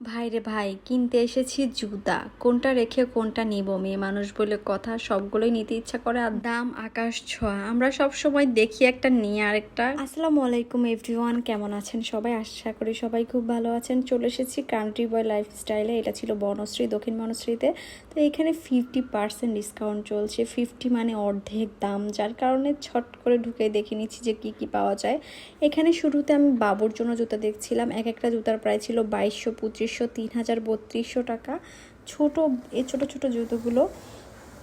ভাই রে ভাই, কিনতে এসেছি জুতা। কোনটা রেখে কোনটা নিব? মেয়ে মানুষ বলে কথা, সবগুলোই নিতে ইচ্ছা করে। আর দাম আকাশ ছোঁয়া। আমরা সব সময় দেখি একটা, নিয়ে আরেকটা। আসসালামু আলাইকুম এভরিওয়ান, কেমন আছেন সবাই? আশা করি সবাই খুব ভালো আছেন। চলে এসেছি কান্ট্রি বয় লাইফস্টাইলে এটা ছিল বনশ্রী, দক্ষিণ বনশ্রীতে। তো এখানে ফিফটি পার্সেন্ট ডিসকাউন্ট চলছে। ফিফটি মানে অর্ধেক দাম, যার কারণে ছট করে ঢুকে দেখে নিচ্ছি যে কি কি পাওয়া যায়। এখানে শুরুতে আমি বাবুর জন্য জুতা দেখছিলাম। এক একটা জুতার প্রায় ছিল বাইশশো পঁচিশশো তিন হাজার বত্রিশশো টাকা। ছোটো, এই ছোটো ছোটো জুতোগুলো।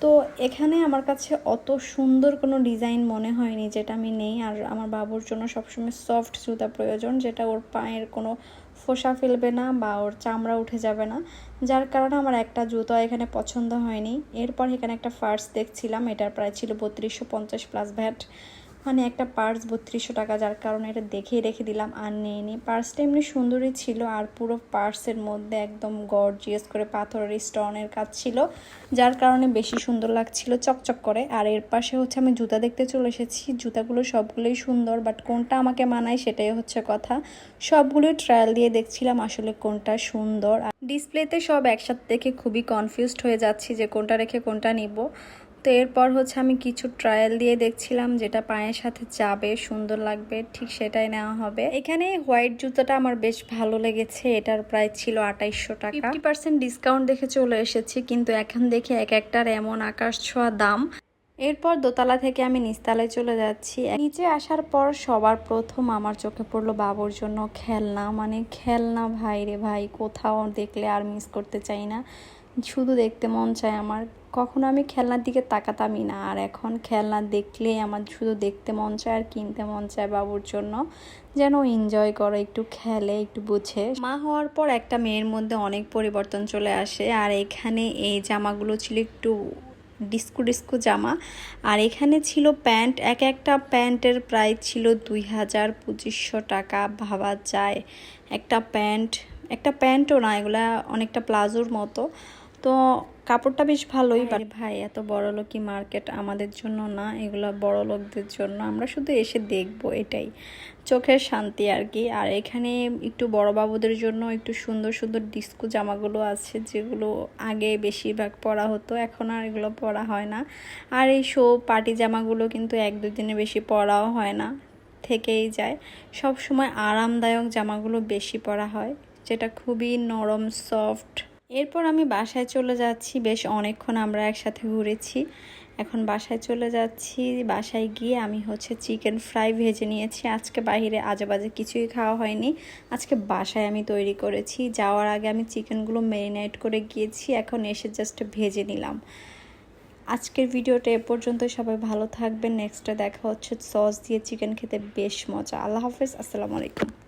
তো এখানে আমার কাছে অত সুন্দর কোনো ডিজাইন মনে হয়নি, যেটা আমি নেই। আর আমার বাবুর জন্য সবসময় সফট জুতা প্রয়োজন, যেটা ওর পায়ের কোনো ফোসা ফেলবে না বা ওর চামড়া উঠে যাবে না। যার কারণে আমার একটা জুতো এখানে পছন্দ হয়নি। এরপর এখানে একটা ফার্স দেখছিলাম, এটার প্রায় ছিল বত্রিশশো পঞ্চাশ প্লাস ভ্যাট মানে একটা পার্স বত্রিশশো টাকা, যার কারণে এটা দেখেই রেখে দিলাম, আর নিয়ে নিই পার্সটা এমনি সুন্দরই ছিল, আর পুরো পার্সের মধ্যে একদম গর্জিয়াস করে পাথরের স্টোনের কাজ ছিল, যার কারণে বেশি সুন্দর লাগছিল চকচক করে। আর এর পাশে হচ্ছে আমি জুতা দেখতে চলে এসেছি, জুতাগুলো সবগুলোই সুন্দর বাট কোনটা আমাকে মানায় সেটাই হচ্ছে কথা। সবগুলোই ট্রায়াল দিয়ে দেখছিলাম আসলে কোনটা সুন্দর। ডিসপ্লেতে সব একসাথে দেখে খুবই কনফিউজড হয়ে যাচ্ছি যে কোনটা রেখে কোনটা নিব। তো এরপর হচ্ছে আমি কিছু ট্রায়াল দিয়ে দেখছিলাম যেটা পায়ের সাথে যাবে, সুন্দর লাগবে, ঠিক সেটাই নেওয়া হবে। এখানে হোয়াইট জুতোটা আমার বেশ ভালো লেগেছে, এটার প্রাইস ছিল আঠাইশশো টাকা। ফিফটি পার্সেন্ট ডিসকাউন্ট দেখে চলে এসেছি, কিন্তু এখন দেখে এক একটার এমন আকাশ ছোঁয়া দাম। এরপর দোতলা থেকে আমি নিচতলায় চলে যাচ্ছি। নিচে আসার পর সবার প্রথম আমার চোখে পড়ল বাবুর জন্য খেলনা। মানে খেলনা ভাই রে ভাই, কোথাও দেখলে আর মিস করতে চাই না। শুধু দেখতে মন চায় আমার। কখনো আমি খেলনার দিকে তাকাতামই না, আর এখন খেলনা দেখলেই আমার শুধু দেখতে মন চায় আর কিনতে মন চায় বাবুর জন্য। যেন এনজয় করে, একটু খেলে, একটু বুঝে। মা হওয়ার পর একটা মেয়ের মধ্যে অনেক পরিবর্তন চলে আসে, আর এখানে এই জামাগুলো ছিল একটু ডিস্কো ডিস্কো জামা, আর এখানে ছিল প্যান্ট। এক একটা প্যান্টের প্রাইস ছিল দুই হাজার পঁচিশশো টাকা ভাবা যায়। একটা প্যান্ট, একটা প্যান্টও না, এগুলা অনেকটা প্লাজোর মতো। তো কাপড়টা বেশ ভালোই ভাই এত বড় লোকই মার্কেট আমাদের জন্য না? এগুলো বড় লোকদের জন্য আমরা শুধু এসে দেখব এটাই। চোখের শান্তি আর কি। আর এখানে একটু বড় বাবুদের জন্য একটু সুন্দর সুন্দর ডিস্কো জামাগুলো আছে যেগুলো আগে বেশিরভাগ পরা হতো এখন আর এগুলো পরা হয় না। আর এই শো পার্টি জামাগুলো কিন্তু এক দুই দিনে বেশি পরাও হয় না থেকেই যায়। সব সময় আরামদায়ক জামাগুলো বেশি পরা হয় যেটা খুবই নরম সফট এরপর আমি বাসায় চলে যাচ্ছি। বেশ অনেকক্ষণ আমরা একসাথে ঘুরেছি। এখন বাসায় চলে যাচ্ছি। বাসায় গিয়ে আমি হচ্ছে চিকেন ফ্রাই ভেজে নিয়েছি। আজকে বাহিরে আজেবাজে কিছুই খাওয়া হয়নি। আজকে বাসায় আমি তৈরি করেছি। যাওয়ার আগে আমি চিকেনগুলো ম্যারিনেট করে গিয়েছি। এখন এসে জাস্ট ভেজে নিলাম। আজকের ভিডিওটা এ পর্যন্ত সবাই ভালো থাকবেন। নেক্সটে দেখা হচ্ছে। সস দিয়ে চিকেন খেতে বেশ মজা। আল্লাহ হাফেজ। আসসালামু আলাইকুম।